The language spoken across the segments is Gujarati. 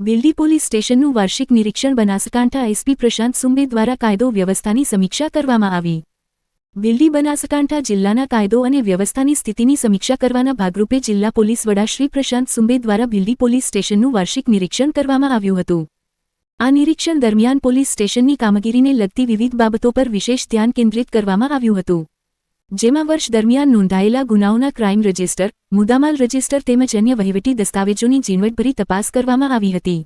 બિલ્ડી પોલીસ સ્ટેશનનું વાર્ષિક નિરીક્ષણ બનાસકાંઠા એસપી પ્રશાંત સુંબે દ્વારા કાયદો વ્યવસ્થાની સમીક્ષા કરવામાં આવી. બિલ્ડી બનાસકાંઠા જિલ્લાના કાયદો અને વ્યવસ્થાની સ્થિતિની સમીક્ષા કરવાના ભાગરૂપે જિલ્લા પોલીસ વડા શ્રી પ્રશાંત સુંબે દ્વારા બિલ્ડી પોલીસ સ્ટેશનનું વાર્ષિક નિરીક્ષણ કરવામાં આવ્યું હતું. આ નિરીક્ષણ દરમિયાન પોલીસ સ્ટેશનની કામગીરીને લગતી વિવિધ બાબતો પર વિશેષ ધ્યાન કેન્દ્રિત કરવામાં આવ્યું હતું. જેમાં વર્ષ દરમિયાન નોંધાયેલા ગુનાઓના ક્રાઇમ રજિસ્ટર મુદ્દામાલ રજિસ્ટર તેમજ અન્ય વહીવટી દસ્તાવેજોની ઝીણવટભરી તપાસ કરવામાં આવી હતી.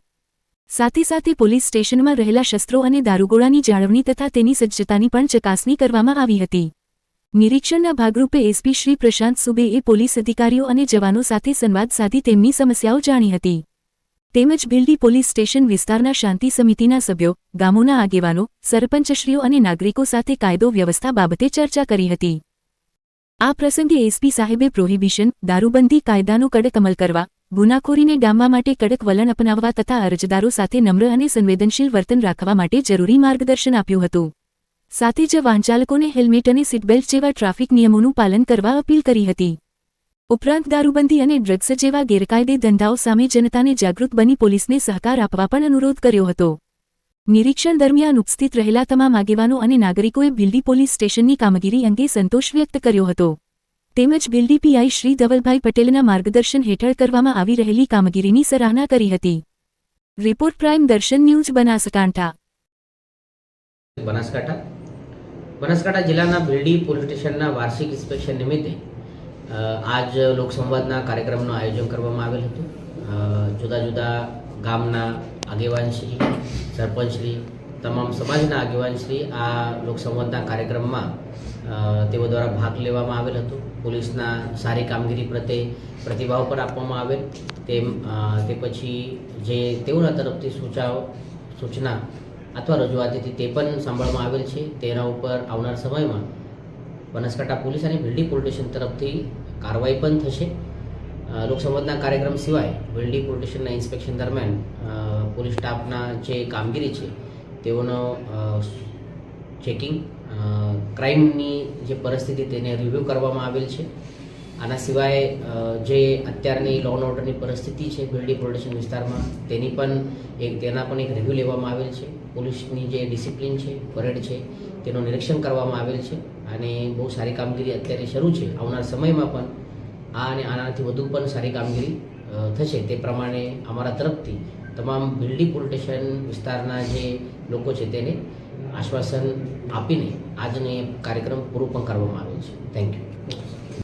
સાથે સાથે પોલીસ સ્ટેશનમાં રહેલા શસ્ત્રો અને દારૂગોળાની જાળવણી તથા તેની સજ્જતાની પણ ચકાસણી કરવામાં આવી હતી. નિરીક્ષણના ભાગરૂપે એસપી શ્રી પ્રશાંત સુબેએ પોલીસ અધિકારીઓ અને જવાનો સાથે સંવાદ સાધી તેમની સમસ્યાઓ જાણી હતી. તેમજ ભીલડી પોલીસ સ્ટેશન વિસ્તારના શાંતિ સમિતિના સભ્યો, ગામોના આગેવાનો, સરપંચશ્રીઓ અને નાગરિકો સાથે કાયદો વ્યવસ્થા બાબતે ચર્ચા કરી હતી. આ પ્રસંગે એસપી સાહેબે પ્રોહિબિશન, દારૂબંધી, કાયદાનો કડક અમલ કરવા, ગુનાખોરીને ડામવા માટે કડક વલણ અપનાવવા તથા અરજદારો સાથે નમ્ર અને સંવેદનશીલ વર્તન રાખવા માટે જરૂરી માર્ગદર્શન આપ્યું હતું. સાથે જ વાહનચાલકોને હેલ્મેટ અને સીટબેલ્ટ જેવા ટ્રાફિક નિયમોનું પાલન કરવા અપીલ કરી હતી. ઉપરાંત દારૂબંધી અને ડ્રગ્સ જેવા ગેરકાયદે ધંધાઓ સામે જનતાને જાગૃત બની પોલીસને સહકાર આપવા પણ અનુરોધ કર્યો હતો. નિરીક્ષણ દરમિયાન ઉપસ્થિત રહેલા તમામ આગેવાનો અને નાગરિકોએ બિલ્ડી પોલીસ સ્ટેશનની કામગીરી અંગે સંતોષ વ્યક્ત કર્યો હતો. તેમજ બિલ્ડી પીઆઈ શ્રી ધવલભાઈ પટેલના માર્ગદર્શન હેઠળ કરવામાં આવી રહેલી કામગીરીની સરાહના કરી હતી. Report prime Darshan news, Banaskantha. Banaskantha. Banaskantha જિલ્લાના બિલ્ડી પોલીસ સ્ટેશનના વાર્ષિક ઇન્સ્પેક્શન નિમિત્તે આજ લોકસંવાદના કાર્યક્રમનું આયોજન કરવામાં આવેલ હતું. જુદા જુદા ગામના આગેવાનશ્રી સરપંચશ્રી તમામ સમાજના આગેવાનશ્રી આ લોકસંવાદના કાર્યક્રમમાં તેઓ દ્વારા ભાગ લેવામાં આવેલ હતો. પોલીસના સારી કામગીરી પ્રત્યે પ્રતિભાવ પણ આપવામાં આવેલ. તેમ તે પછી જે તેઓના તરફથી સૂચાવ, સૂચના અથવા રજૂઆત હતી તે પણ સાંભળવામાં આવેલ છે. તેના ઉપર આવનાર સમયમાં બનાસકાંઠા પોલીસ અને ભીલડી પોલીસ સ્ટેશન તરફથી કાર્યવાહી પણ થશે. લોકસંવાદના કાર્યક્રમ સિવાય બિલ્ડી પ્રોટેશનના ઇન્સ્પેક્શન દરમિયાન પોલીસ સ્ટાફના જે કામગીરી છે, તેઓનો ચેકિંગ ક્રાઇમની જે પરિસ્થિતિ તેને રિવ્યૂ કરવામાં આવેલ છે. આના સિવાય જે અત્યારની લો એન્ડ ઓર્ડરની પરિસ્થિતિ છે બિલ્ડી પ્રોટેશન વિસ્તારમાં, તેની પણ એક, તેના પણ એક રિવ્યૂ લેવામાં આવેલ છે. પોલીસની જે ડિસિપ્લિન છે, પરેડ છે, તેનું નિરીક્ષણ કરવામાં આવેલ છે. અને બહુ સારી કામગીરી અત્યારે શરૂ છે. આવનાર સમયમાં પણ આ અને આનાથી વધુ પણ સારી કામગીરી થશે તે પ્રમાણે અમારા તરફથી તમામ બિલ્ડી પોલીસ સ્ટેશન વિસ્તારના જે લોકો છે તેને આશ્વાસન આપીને આજનો કાર્યક્રમ પૂરો પણ કરવામાં આવ્યો છે. Thank you